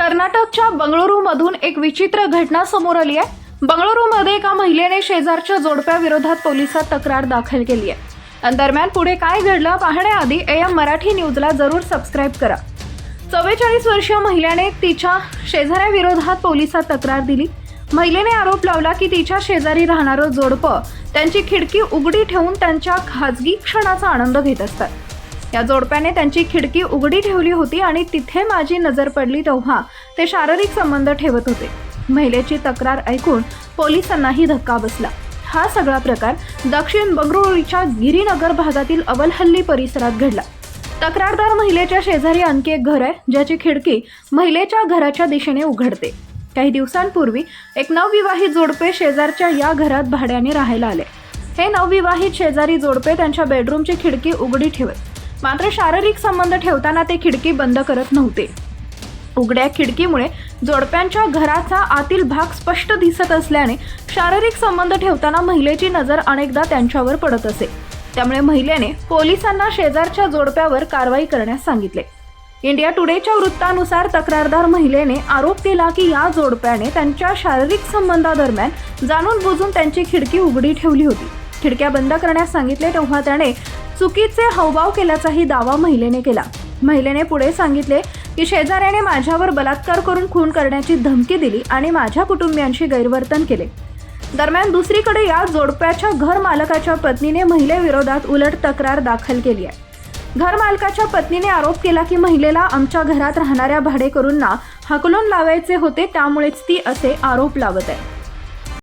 कर्नाटकच्या बंगळुरूमधून एक विचित्र घटना समोर आली आहे. बंगळुरूमध्ये एका महिलेने शेजारच्या जोडप्याविरोधात पोलिसात तक्रार दाखल केली आहे. आणि दरम्यान पुढे काय घडलं पाहण्याआधी ए एम मराठी न्यूजला जरूर सबस्क्राईब करा. चव्वेचाळीस वर्षीय महिलेने तिच्या शेजाऱ्याविरोधात पोलिसात तक्रार दिली. महिलेने आरोप लावला की तिच्या शेजारी राहणारं जोडपं त्यांची खिडकी उघडी ठेवून त्यांच्या खाजगी क्षणाचा आनंद घेत असतात. या जोडप्याने त्यांची खिडकी उघडी ठेवली होती आणि तिथे माझी नजर पडली तेव्हा ते शारीरिक संबंध ठेवत होते. महिलेची तक्रार ऐकून पोलिसांनाही धक्का बसला. हा सगळा प्रकार दक्षिण बंगळुरूच्या गिरीनगर भागातील अवलहल्ली परिसरात घडला. तक्रारदार महिलेच्या शेजारी आणखी एक घर आहे ज्याची खिडकी महिलेच्या घराच्या दिशेने उघडते. काही दिवसांपूर्वी एक नवविवाहित जोडपे शेजारच्या या घरात भाड्याने राहायला आले. हे नवविवाहित शेजारी जोडपे त्यांच्या बेडरूमची खिडकी उघडी ठेवत मात्र शारीरिक संबंध ठेवताना ते खिडकी बंद करत नव्हते. उघड्या खिडकीमुळे जोडप्यांच्या घराचा आतील भाग स्पष्ट दिसत असल्याने शारीरिक संबंध ठेवताना महिलेची नजर अनेकदा त्यांच्यावर पडत असे. त्यामुळे महिलेने पोलिसांना शेजारच्या जोडप्यावर कारवाई करण्यास सांगितले. इंडिया टुडेच्या वृत्तानुसार तक्रारदार महिलेने आरोप केला की या जोडप्याने त्यांच्या शारीरिक संबंधादरम्यान जाणून बुजून त्यांची खिडकी उघडी ठेवली होती. खिडक्या बंद करण्यास सांगितले तेव्हा त्याने चुकीचे हावभाव केल्याचाही दावा महिलेने केला. महिलेने पुढे सांगितले की शेजाऱ्याने माझ्यावर बलात्कार करून खून करण्याची धमकी दिली आणि माझ्या कुटुंबियांशी गैरवर्तन केले. दरम्यान दुसरीकडे या जोडप्याच्या घर मालकाच्या पत्नीने महिलेविरोधात उलट तक्रार दाखल केली आहे. घर मालकाच्या पत्नीने आरोप केला की महिलेला आमच्या घरात राहणाऱ्या भाडेकरूंना हकलून लावायचे होते त्यामुळेच ती असे आरोप लावत आहे.